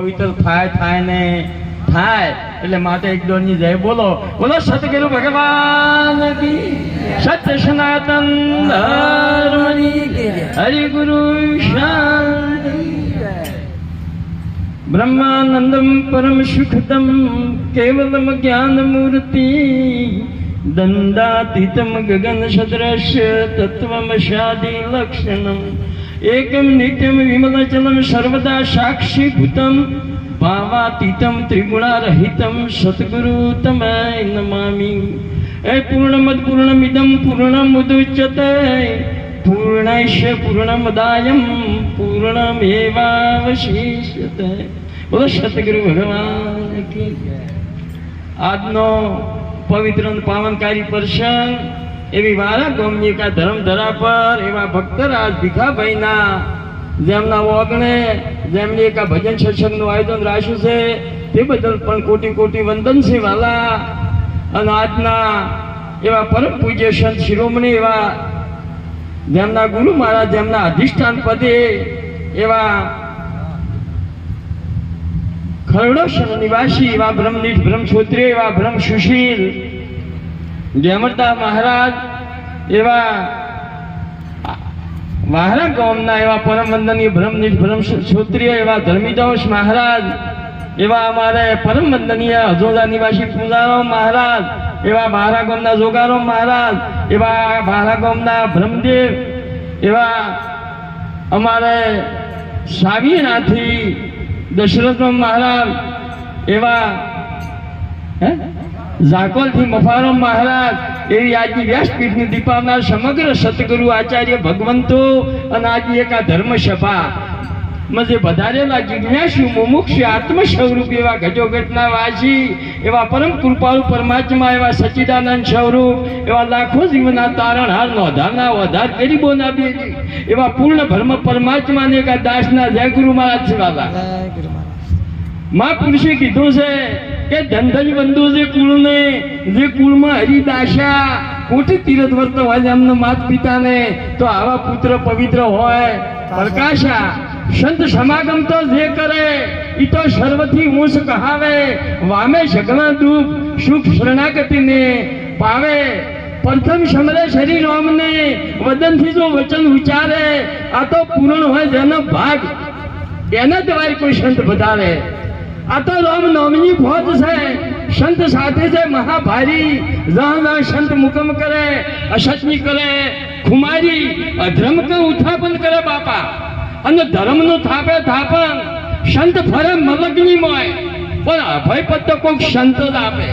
પવિત્ર થાય થાય ને થાય. એટલે માટે એક દોરની જય બોલો. બોલો, સતગુરુ ભગવાન સત્ય સનાતન હરિ ગુરુ બ્રહ્માનંદમ પરમ સુખદમ કેવલમ જ્ઞાન મૂર્તિ દંડાતીતમ ગગન સદ્રશ્ય તત્વમશાદી લક્ષણમ એકમ નિત્યમ વિમલચલમ સર્વદા સાક્ષી ભૂતમ ભાવાતીતમ ત્રિગુણારહિતમ સદગુરુ તમે નમામી એ પૂર્ણમદ પૂર્ણમિદમ પૂર્ણમુદુચ્યતે પૂર્ણૈશ્ય પૂર્ણમદાયમ પૂર્ણમેવાવશિષ્યતે બોલો સતગુરુ ભગવાન આજનો પવિત્ર પાવનકારી પ્રસંગ એવી વારા ગોમનીકા ધર્મધરા પર એવા ભક્તરાજ ભીખાભાઈના, જેમના ઓગણે જેમની આ ભજન સત્સંગનું આયોજન રાખ્યું છે, તે બદલ પણ કોટી કોટી વંદન છે વાલા. અને આજના એવા પરમ પૂજ્ય સંત શિરોમણી એવા જેમના ગુરુ મહારાજ જેમના અધિષ્ઠાન પદે એવા ખરડો નિવાસી એવા બ્રહ્મનિષ્ઠ બ્રહ્મ એવા બ્રહ્મ સુશીલ જેમરદા મહારાજ એવા વાહરા ગામના એવા પરમ વંદનીય બ્રહ્મનિષ્ઠ ક્ષત્રિય એવા ધર્મીદાસ મહારાજ, એવા અમારે પરમ વંદનીય હજોદા નિવાસી પૂજારામ મહારાજ, એવા બારા ગામના જોગારામ મહારાજ, એવા બારા ગામના બ્રહ્મદેવ, એવા અમારે સાવીનાથી દશરથ મહારાજ, એવા હે? ઝાકોલથી મફારો મહારાજ એવી આજની વ્યાસપીઠની દીપાવનાર સમગ્ર સતગુરુ આચાર્ય ભગવંતો અને આજની એક આ ધર્મ સભા માં જે વધારેલા જિજ્ઞાસુ મુમુક્ષ આત્મ સ્વરૂપ એવા ગજોગટના વાસી એવા પરમ કૃપાળુ પરમાત્મા એવા સચ્ચિદાનંદ સ્વરૂપ એવા લાખો જીવના તારણ હાર નોધારના વધાર ગરીબોના બે એવા પૂર્ણ ભર્મ પરમાત્માને એક દાસના જય ગુરુ મહારાજ. વાલા મહાપુરુષે કીધું છે કે ધનધન બંધુ જે કુળને, જે કુળમાં હરિદાસા કોટી તીરથ વર્ત હોય એમના માત પિતાને તો આવા પુત્ર પવિત્ર હોય. પ્રકાશા સંત સમાગમ તો જે કરે, ઈ તો સર્વથી ઊંચ કહાવે. વામે સગના દુઃખ, સુખ શરણાગતિને પાવે. પ્રથમ સમરે શરીર ઓમને વદનથી જો વચન ઉચ્ચારે આ તો પૂર્ણ હોય જેનો ભાગ. એના દ્વારા કોઈ સંત વધારે આ તો રામ નામની ફોજ છે. સંત સાથે છે મહાભારી જ્યાં જ્યાં સંત મુકમ કરે અસતની કરે, ખુમારી, અધર્મ કે ઉત્થાપન કરે બાપા. અને ધર્મનું થાપે થાપન સંત ફરે મલગની મોય. પણ અભય પદ તો કોઈક સંત જ આપે.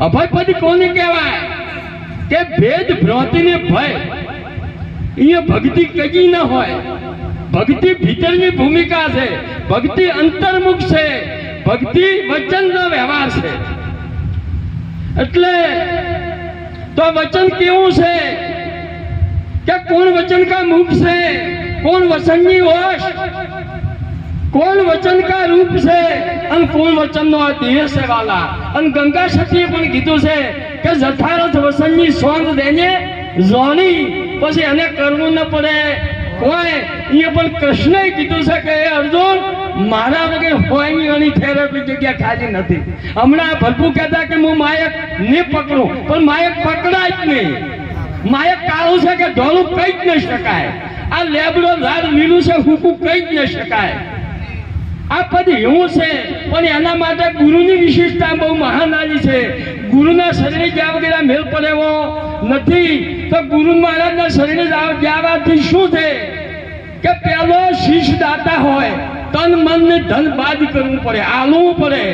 અભય પદ કોને કહેવાય? કે ભેદ ભ્રોતિને ભય. અહીંયા ભક્તિ કઈ ન હોય. ભક્તિ ભીતરની ભૂમિકા છે. ભક્તિ અંતર્મુખ છે. ભક્તિ વચનનો વ્યવહાર છે. એટલે તો વચન કેવું છે? કે કોણ વચન કા મુખ છે? કોણ વચનની હોશ કોણ વચન કા રૂપ છે? અને કોણ વચનનો આ દેહ છે વાલા? અને ગંગા સતીએ પણ કીધું છે કે જઠારથ વસનની સોંગ દેને જોણી પછી એને કરવું ન પડે. કોઈ? એ પણ કૃષ્ણએ કીધું છે કે અર્જુન મારા વગર હોયની અણી થેરાપી જગ્યા ખાલી નથી. હમણાં ભલપુ કહેતા કે હું માયક ને પકડું, પણ માયક પકડાય જ નહીં. માયક કાળું છે કે ઢોળું કઈ જ નહીં શકાય. આ લેબડો લાલ લીલું છે, હુકું કઈ જ નહીં શકાય. આ પદ એવું છે, પણ એના માટે ગુરુની વિશેષતા બહુ મહાનારી છે. ગુરુના શરીરે જ્યાં વગેરે મેલ પડેવો નથી, તો ગુરુ મહારાજના શરીરે જાવ- જવાથી શું છે? કે પેલો શીશ દાતા હોય. તન મન ને ધન બાદ કરવું પડે આલવું પડે.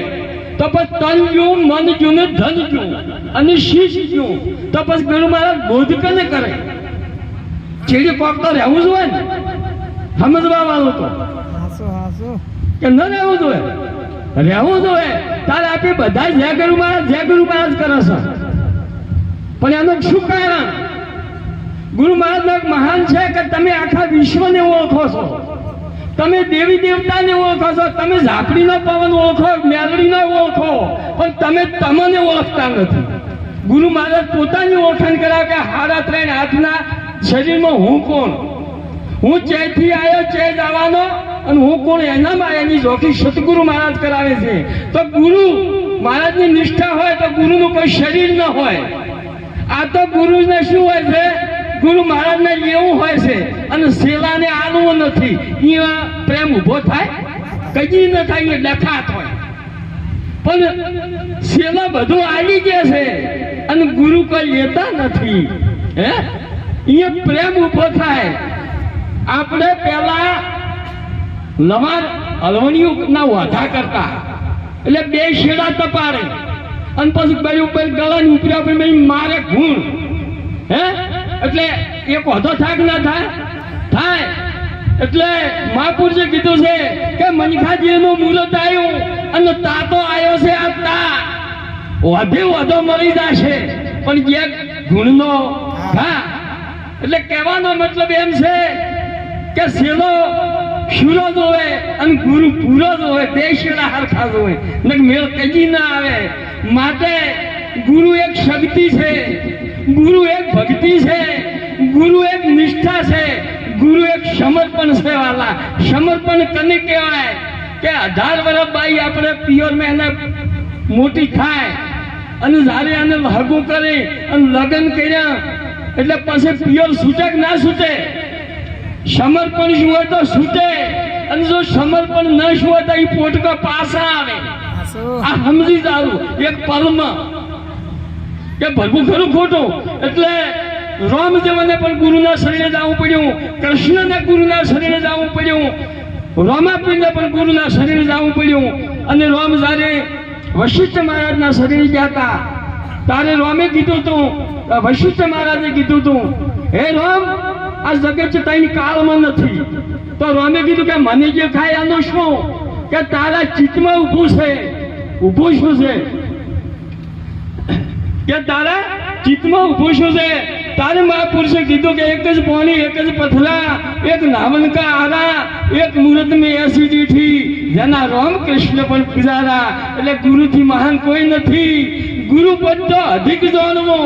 તો પછી તન જું મન જું ને ધન જું અને શીશ જું તો પછી ગુરુ મહારાજ બોધ કને કરે? ચીડી કોક તો રહેવું જ હોય ને. સમજવા વાળું તો કે ન રહેવું જોઈએ રહેવું જોઈએ તારે આપણે બધા જય ગુરુ મહારાજ જય ગુરુ મહારાજ કરે છે. પણ એનું શું કારણ? ગુરુ મહારાજ મહાન છે કે તમે આખા વિશ્વને ઓળખો છો. તમે દેવી દેવતાને ઓળખો છો, તમે ઝાપડીનો પવન ઓળખો મેલડીનો ઓળખો, પણ તમે તમને ઓળખતા નથી. ગુરુ મહારાજ પોતાની ઓળખાણ કરાવે કે હારા ત્રણ હાથના શરીરમાં હું કોણ? હું ચેથી આવ્યો ચે જવાનો અને હું કોણ? એનામાં એની જોખી સદગુરુ મહારાજ કરાવે છે. તો ગુરુ મહારાજની નિષ્ઠા હોય તો ગુરુનું કોઈ શરીર ન હોય. આ તો ગુરુને શું હોય છે? ગુરુ મહારાજને એવું હોય છે અને શેલાને આલવું નથી. અહીંયા પ્રેમ ઊભો થાય, કદી ન થાય, એ ડખાત હોય. પણ શેલા બધું આવી ગયા છે અને ગુરુ કોઈ લેતા નથી. હે? અહીંયા પ્રેમ ઊભો થાય. આપણે પહેલા લવાર હલવણીઓના વાધા કરતા. એટલે બે શેડા તપાડે. અને પછી બે ઉપર ગળાની ઉપરા મારે ગુણ હે? એટલે એક વધો થાક ના થાય? થાય. એટલે મહાપુરુષે કીધું છે કે મનખાજીનું મુહૂર્ત આવ્યું અને તાતો આવ્યો છે આ તા. વધે વધો મળી જશે. પણ જે ગુણનો, હા. એટલે કહેવાનો મતલબ એમ છે કે શેલો શુરો જોવે અને ગુરુ પૂરો જોવે બે શેડા હરખા જોવે. ને મેળ કજી ના આવે. માટે ગુરુ એક શક્તિ છે. ગુરુ એક ભક્તિ છે ગુરુ એક નિષ્ઠા છે ગુરુ એક સમર્પણ છે વાલા. સમર્પણ કને કહેવાય કે અઢાર વર્ષ બાઈ આપણે પિયોર મહેને મોટી થાય અને જ્યારે એને હગું કરી અને લગ્ન કર્યા એટલે પછી પિયોર છૂટક ના છૂટે સમર્પણ શું હોય તો છૂટે અને જો સમર્પણ ન શું હોય તો એ પોટકો પાછા આવે. આ સમજી જાવ એક પલમાં કે ભરવું ખરું ખોટું? એટલે રામદેવને પણ ગુરુના શરીરે જવું પડ્યું. કૃષ્ણને ગુરુના શરીરે જવું પડ્યું. રામાપીરને પણ ગુરુના શરીરે જવું પડ્યું. અને રામ જ્યારે વશિષ્ઠ મહારાજના શરીરે ગયા હતા તારે રામે કીધું હતું વશિષ્ઠ મહારાજે કીધું હતું, હે રામ, આ જગત તૈન કાળમાં નથી. તો રામે કીધું કે, મને જે ખાય આનો શું? કે તારા ચિત્તમાં ઊભું છે. ઊભું શું છે કે તારા ચિત્તમાં ઊભું શું છે તારે મહાપુરુષે કીધું કે એક જ પાણી, એક જ પથલા, એક નાવનકા આરા, એક મુહૂર્ત મેં એસિડિટી જેના રામ કૃષ્ણ પણ પૂજારા. એટલે ગુરુથી મહાન કોઈ નથી. ગુરુ બધો અધિક જાણવો.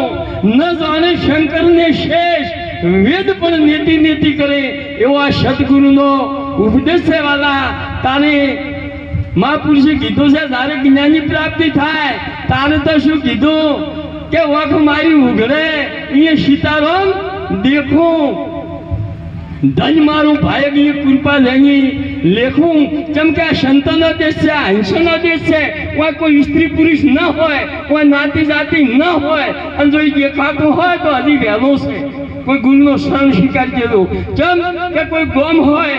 ન જાણે શંકરને શેષ. વેદ પણ નેતિ નેતિ કરે. એવો આ સદગુરુનો ઉપદેશ છે વાલા. તારે મહાપુરુષે કીધું છે તારે જ્ઞાનની પ્રાપ્તિ થાય, તારે તો શું કીધું? કે વખ મારી ઉઘડે એ સીતારામ, દેખું. ધન મારું ભાઈ કૃપા લેની લેખું કેમ કે આ સંતનો દેશ છે, આ હંસનો દેશ છે. કોઈ કોઈ સ્ત્રી પુરુષ ન હોય, કોઈ નાતી જાતિ ન હોય. અને જો દેખાતું હોય તો હજી વહેલો છે. કોઈ ગુણનો શરણ સ્વીકારી દેલો કેમ કે કોઈ ગોમ હોય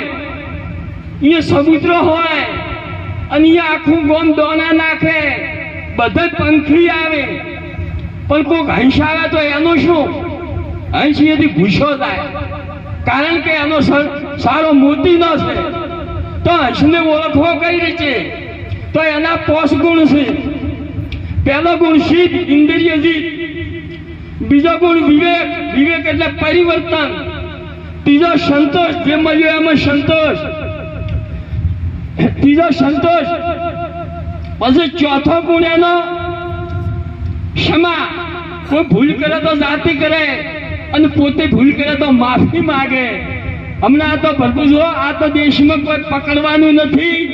એ સમુદ્ર હોય, અને એ આખું ગોમ દોના નાખે. બધા પંખી આવે. પણ કોઈક હંસ આવે તો એનું શું? હંસ એથી ભૂસો થાય. કારણ કે એનો સારો મૂર્તિ ન છે. તો હંસને ઓળખવો કઈ રીતે? તો એના પોષ ગુણ છે. પહેલો ગુણ શીત, ઇન્દ્રિય જીત. બીજો ગુણ વિવેક વિવેક એટલે પરિવર્તન. ત્રીજો સંતોષ, જે મળ્યો એમાં સંતોષ. ત્રીજો સંતોષ. પછી ચોથો ગુણ એનો ક્ષમા. કોઈ ભૂલ કરે તો જાતિ કરે અને પોતે ભૂલ કરે તો માફી માગે. હમણાં આ તો ભરતું જુઓ, આ તો દેશમાં કોઈ પકડવાનું નથી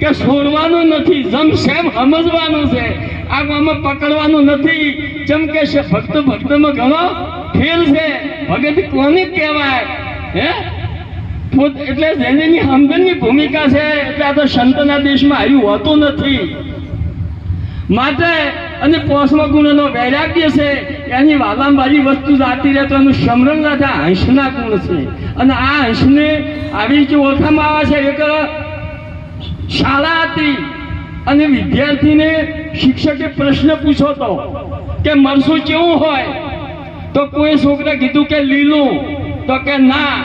કે છોડવાનું નથી. જમ સેમ સમજવાનું છે. આ ગામમાં પકડવાનું નથી. જેમ કે ભક્ત ભક્તમાં ઘણો ફેલ છે. ભગત કોને કહેવાય? હે? એટલે જેની હમદનની ભૂમિકા છે. એટલે આ તો સંતના દેશમાં આવ્યું હોતું નથી. માટે અને પોષમાં ગુણનો વૈરાગ્ય છે, એની વાલામવાળી વસ્તુ જાતી રહે તો એનું સમરણ રાજા હંસના ગુણ છે. અને આ હંસને આવી રીતે ઓળખામાં આવે છે, એક શાળા હતી અને વિદ્યાર્થીને શિક્ષકે પ્રશ્ન પૂછ્યો હતો કે મરસું કેવું હોય? તો કોઈ છોકરે કીધું કે લીલું, તો કે ના.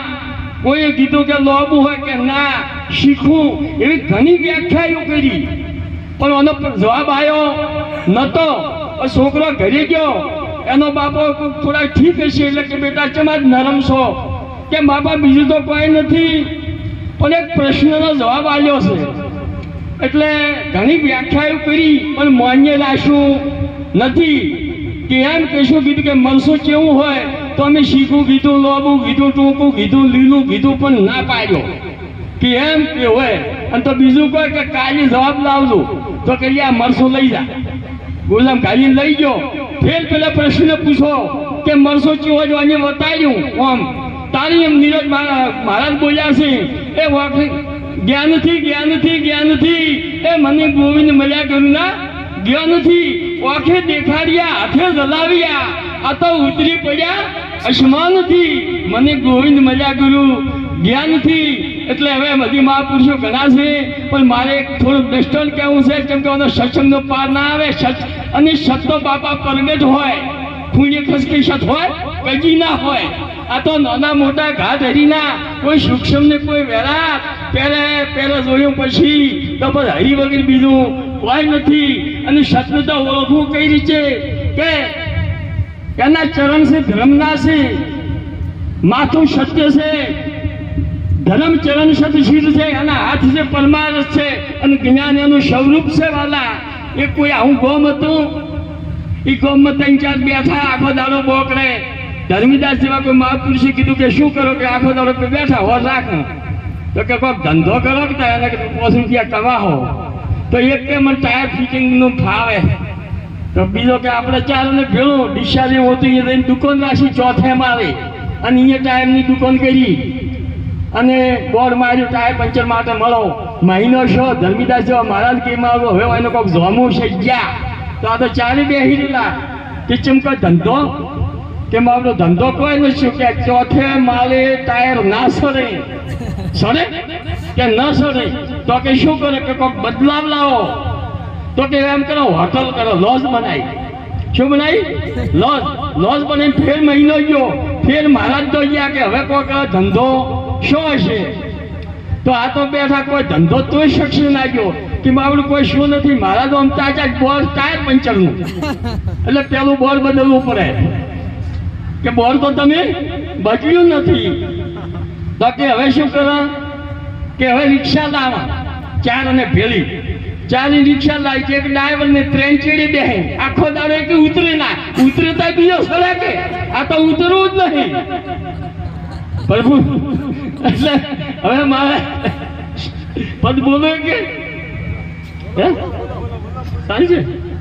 કોઈએ કીધું કે લોબું હોય કે ના, શીખવું. એવી ઘણી વ્યાખ્યાઓ કરી. પણ એનો જવાબ આવ્યો નતો. છોકરો ઘરે ગયો. એનો બાપો થોડા ઠીક હશે એટલે કે બેટા કેમ જ નરમ છો. કે બાપા બીજું તો કોઈ નથી. પણ એક પ્રશ્નનો જવાબ આવ્યો છે. એટલે ઘણી વ્યાખ્યાઓ કરી, પણ માન્ય રાખ્યું નથી. કે એમ કહીશું કીધું કે મનસું કેવું હોય તો અમે શીખું કીધું, લોબું કીધું, ટૂંકું કીધું, લીલું કીધું પણ ના પાડ્યો. કે એમ કે હોય અને તો બીજું કોઈ કે કાલી જવાબ લાવજો. તો કે આ મરસો લઈ જા. ગુલામ કાલી લઈ ગયો. ફેર પેલા પ્રશ્ન પૂછો કે મરસો ચીવો જો અને બતાવ્યું ઓમ. તારી એમ નીરજ મહારાજ બોલ્યા છે, એ વાક જ્ઞાનથી જ્ઞાનથી જ્ઞાનથી એ મને ગોવિંદ મળ્યા કર્યું ના જ્ઞાનથી ઓખે દેખાડ્યા, હાથે જલાવ્યા. આ તો ઉતરી પડ્યા અસમાનથી મને ગોવિંદ મળ્યા ગુરુ. જ્ઞાનથી, એટલે હવે બધી મહાપુરુષો ઘણા છે, પણ મારે થોડુંક થોડું દ્રષ્ટાંત કહેવું છે કેમ કે આનો સત્સંગનો પાર ના આવે સચ અને સતનો બાપા પરગટ હોય ખૂણે ખસખીસત હોય, કજી ના હોય. આ તો નાના મોટા ઘાટ હરીના કોઈ સૂક્ષ્મ ને કોઈ વેરા પહેલે, પહેલા જોયું પછી, તો બસ હરી વગર બીજું કોઈ નથી. અને સતને તો ઓળખવું કઈ રીતે? કે એના ચરણ છે, ધર્મના છે. માથું સત્ય છે. ધર્મ ચરણ સતશીલ છે, એના હાથ છે પરમારસ છે, અને જ્ઞાન એનું સ્વરૂપ છે વાલા. એ કોઈ આવું ગોમ હતું? એ ગોમમાં ત્રણ ચાર બેઠા, આખો દાડો બોકડે. ધર્મીદાસ જેવા કોઈ મહાપુરુષે કીધું કે શું કરો કે આખો દાડો કે બેઠા હો રાખ તો કે કોઈક ધંધો કરો કે એને કે પાંચ રૂપિયા કમાહો તો એક કે મને ટાયર ફિટિંગનું ફાવે. તો બીજો કે, આપણે ચાર ને ભેળું ડિસ્ચાર્જ હોતું એ દુકાન રાખી ચોથે મારે અને અહીંયા ટાયરની દુકાન કરી. અને બોર્ડ માર્યું, ટાયર પંચર માટે મળો. મહિનો છો ધર્મીદાસ જેવા મહારાજ કે મારો હવે એનો કોઈક જોમું છે ગયા તો આ તો ચારે બેહી રહેલા. કે ચમ કોઈ ધંધો? કે મારો ધંધો કોઈ નથી કે ચોથે માલે ટાયર ના સરે સરે કે ન સરે તો કે શું કરે? કે કોઈક બદલાવ લાવો. તો કે એમ કરો, હોટલ કરો, લોજ બનાવી. શું બનાવી? લોજ. લોજ બનાવી ફેર મહિનો ગયો. ફેર મહારાજ તો ગયા કે હવે કોઈક ધંધો શું હશે? તો આ તો બેઠા કોઈ ધંધો તોય શકશે નાખ્યો કે મારું કોઈ શું નથી? મારા તો આમ તાજા બોર ટાયર પંચરનું એટલે પેલું બોર બદલવું પડે. કે બોર તો તમે બદલ્યું નથી. તો કે હવે શું કરો? કે હવે રિક્ષા લાવા. ચાર અને ભેળી. ચારની રિક્ષા લાવી છે, એક ડ્રાઈવર ને ટ્રેન ચીડી બે આખો દાડો કે ઉતરે ના. ઉતરતા બીજો સળે કે? આ તો ઉતરવું જ નહીં. પ્રભુ એટલે હવે મારે પદ બોલો કે? હે? સારી છે?